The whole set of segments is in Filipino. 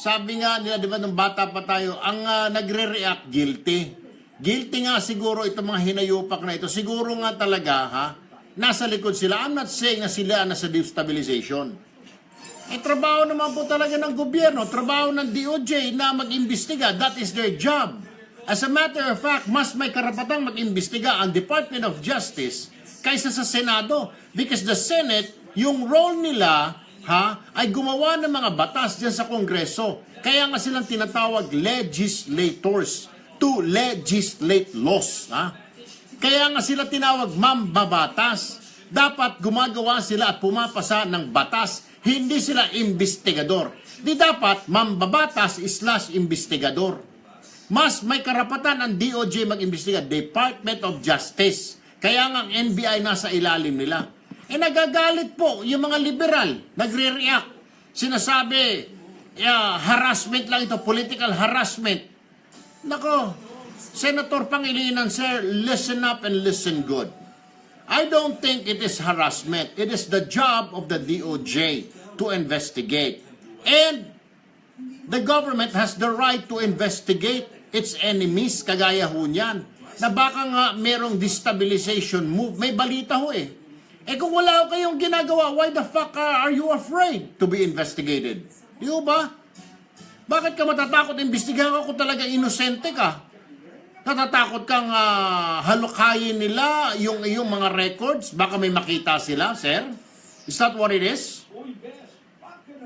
sabi nga nila, di ba, nung bata pa tayo, ang ah, nagre-react, guilty. Guilty nga siguro itong mga hinayupak na ito. Siguro nga talaga, ha, nasa likod sila. I'm not saying na sila nasa destabilization. Eh, trabaho naman po talaga ng gobyerno, trabaho ng DOJ na mag-imbestiga. That is their job. As a matter of fact, mas may karapatang mag-imbestiga ang Department of Justice kaysa sa Senado. Because the Senate, yung role nila, ha, ay gumawa ng mga batas dyan sa Kongreso. Kaya nga silang tinatawag legislators to legislate laws. Ha? Kaya nga sila tinawag mambabatas. Dapat gumagawa sila at pumapasa ng batas. Hindi sila investigador. Di dapat mambabatas slash investigador. Mas may karapatan ang DOJ mag-imbestiga, Department of Justice. Kaya nga ang NBI nasa ilalim nila. Eh nagagalit po yung mga liberal, nagre-react. Sinasabi, yeah, harassment lang ito, political harassment. Nako, Senator Pangilinan, sir, listen up and listen good. I don't think it is harassment. It is the job of the DOJ to investigate. And the government has the right to investigate its enemies, kagaya ho niyan, na baka nga merong destabilization move. May balita ho eh. Eh kung wala kayong ginagawa, why the fuck are are you afraid to be investigated? Di ba? Bakit ka matatakot imbestigahan ka kung talaga inosente ka? Natatakot kang ah, halukayin nila yung iyong mga records? Baka may makita sila, sir? Is that what it is?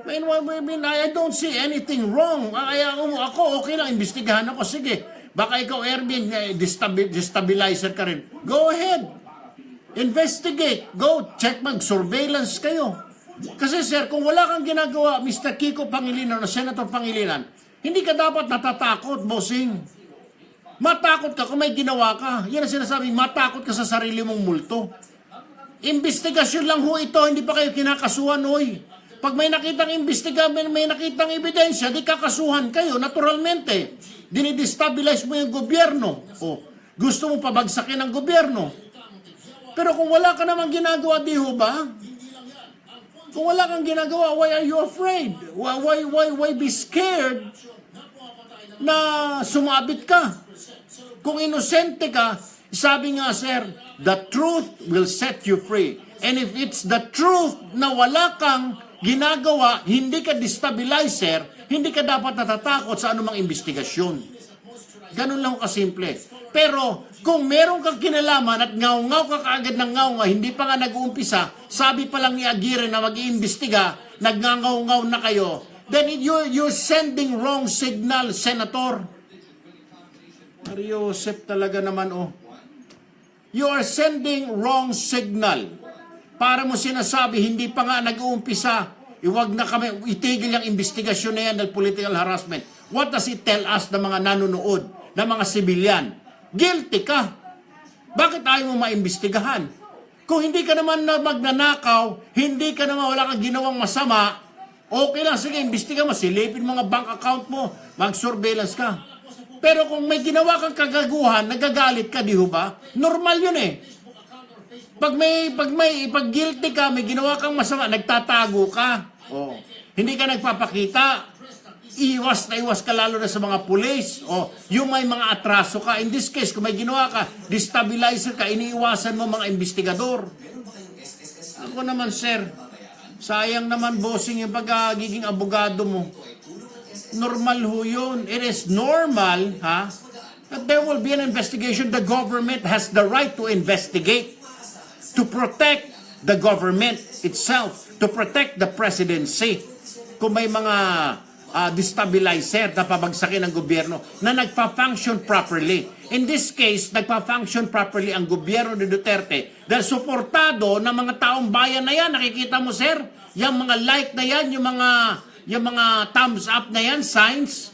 I mean, I don't see anything wrong. Kaya um, ako, okay lang, imbestigahan ako. Sige, baka ikaw, Erwin, eh, destabi- destabilizer ka rin. Go ahead. Investigate. Go, check mag-surveillance kayo. Kasi sir, kung wala kang ginagawa, Mr. Kiko Pangilinan o Senator Pangilinan, hindi ka dapat natatakot, bossing. Matakot ka kung may ginawa ka. Yan ang sinasabi, matakot ka sa sarili mong multo. Investigasyon lang ho ito, hindi pa kayo kinakasuhan, hoy. Pag may nakitang imbestiga, may, may nakitang ebidensya, di kakasuhan kayo, naturalmente. Dinidestabilize mo yung gobyerno. O, gusto mo pabagsakin ang gobyerno. Pero kung wala ka namang ginagawa, di ho ba? Kung wala kang ginagawa, why are you afraid? Why, why, why, why be scared na sumabit ka? Kung inosente ka, sabi nga sir, the truth will set you free. And if it's the truth na wala kang ginagawa, hindi ka destabilizer, hindi ka dapat natatakot sa anumang investigasyon. Ganun lang kasimple. Pero kung meron kang kinalaman at ngaw-ngaw ka kaagad ng ngaw hindi pa nga nag-uumpisa, sabi pa lang ni Aguirre na mag-iimbestiga, nagngangaw-ngaw na kayo, then you're, you're sending wrong signal, Senator. Mario Josep talaga naman, oh. You are sending wrong signal. Para mo sinasabi, hindi pa nga nag-uumpisa, iwag na kami, itigil yung investigasyon na yan ng political harassment. What does it tell us na mga nanonood, na mga sibilyan? Guilty ka. Bakit ayaw mo maimbestigahan? Kung hindi ka naman na magnanakaw, hindi ka naman wala kang ginawang masama, okay lang, sige, imbestiga mo, silipin mga bank account mo, mag-surveillance ka. Pero kung may ginawa kang kagaguhan, nagagalit ka, di ba? Normal yun eh. Pag may, pag may, pag guilty ka, may ginawa kang masama, nagtatago ka. Oh. Hindi ka nagpapakita. Iwas na iwas ka lalo na sa mga pulis. O, yung may mga atraso ka. In this case, kung may ginawa ka, destabilizer ka, iniiwasan mo mga investigador. Ako naman, sir, sayang naman bossing yung pagiging abogado mo. Normal ho yun. It is normal, ha? That there will be an investigation. The government has the right to investigate to protect the government itself, to protect the presidency. Kung may mga ah, destabilizer na pabagsakin ng gobyerno na nagpa-function properly. In this case, nagpa-function properly ang gobyerno ni Duterte dahil suportado ng mga taong bayan na yan. Nakikita mo, sir? Yung mga like na yan, yung mga, yung mga thumbs up na yan, signs.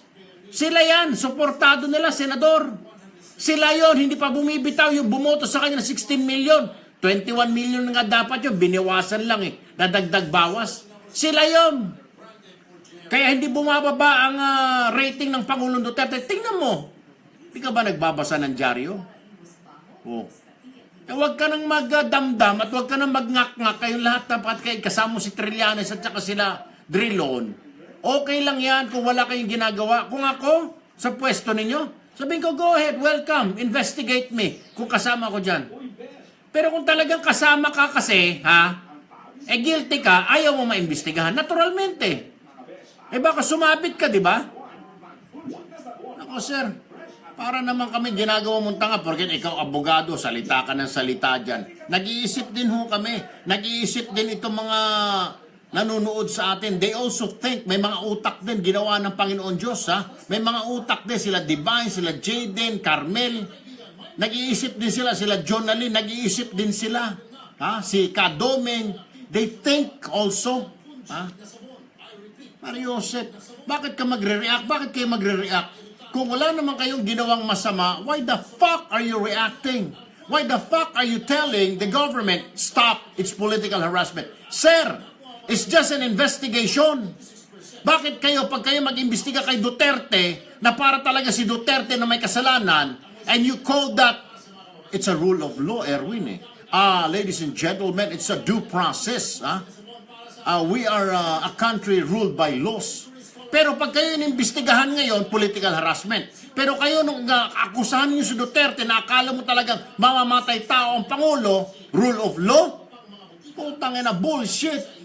Sila yan, suportado nila, senador. Sila yon hindi pa bumibitaw yung bumoto sa kanya ng 16 million. 21 million nga dapat yun, biniwasan lang eh. Nadagdag bawas. Sila yon. Kaya hindi bumababa ang ah, rating ng Pangulong Duterte. Tingnan mo. Hindi ka ba nagbabasa ng dyaryo? Oh. Eh, huwag ka nang magdamdam at huwag ka nang magngak-ngak. Kayong lahat dapat kay kasama si Trillanes at saka sila Drilon. Okay lang yan kung wala kayong ginagawa. Kung ako, sa pwesto ninyo, sabihin ko, go ahead, welcome, investigate me kung kasama ko dyan. Pero kung talagang kasama ka kasi, ha, eh guilty ka, ayaw mo maimbestigahan. Naturalmente. Eh baka sumabit ka, di ba? Ako, sir, para naman kami ginagawa mong tanga porket ikaw abogado, salita ka ng salita dyan. Nag-iisip din ho kami. Nag-iisip din itong mga nanonood sa atin. They also think, may mga utak din ginawa ng Panginoon Diyos, ha? May mga utak din, sila Divine, sila Jaden, Carmel. Nag-iisip din sila, sila Jonalyn, nag-iisip din sila. Ha? Si Kadomeng, they think also. Ha? Mario Joseph, bakit ka magre-react? Bakit kayo magre-react? Kung wala naman kayong ginawang masama, why the fuck are you reacting? Why the fuck are you telling the government stop its political harassment? Sir, it's just an investigation. Bakit kayo, pag kayo mag-imbestiga kay Duterte, na para talaga si Duterte na may kasalanan, and you call that, it's a rule of law, Erwin eh. Ah, ladies and gentlemen, it's a due process. Ah. Uh, we are uh, a country ruled by laws. Pero pag kayo inimbestigahan ngayon, political harassment. Pero kayo nung uh, akusahan niyo si Duterte na akala mo talagang mamamatay tao ang Pangulo, rule of law, putang ina, bullshit.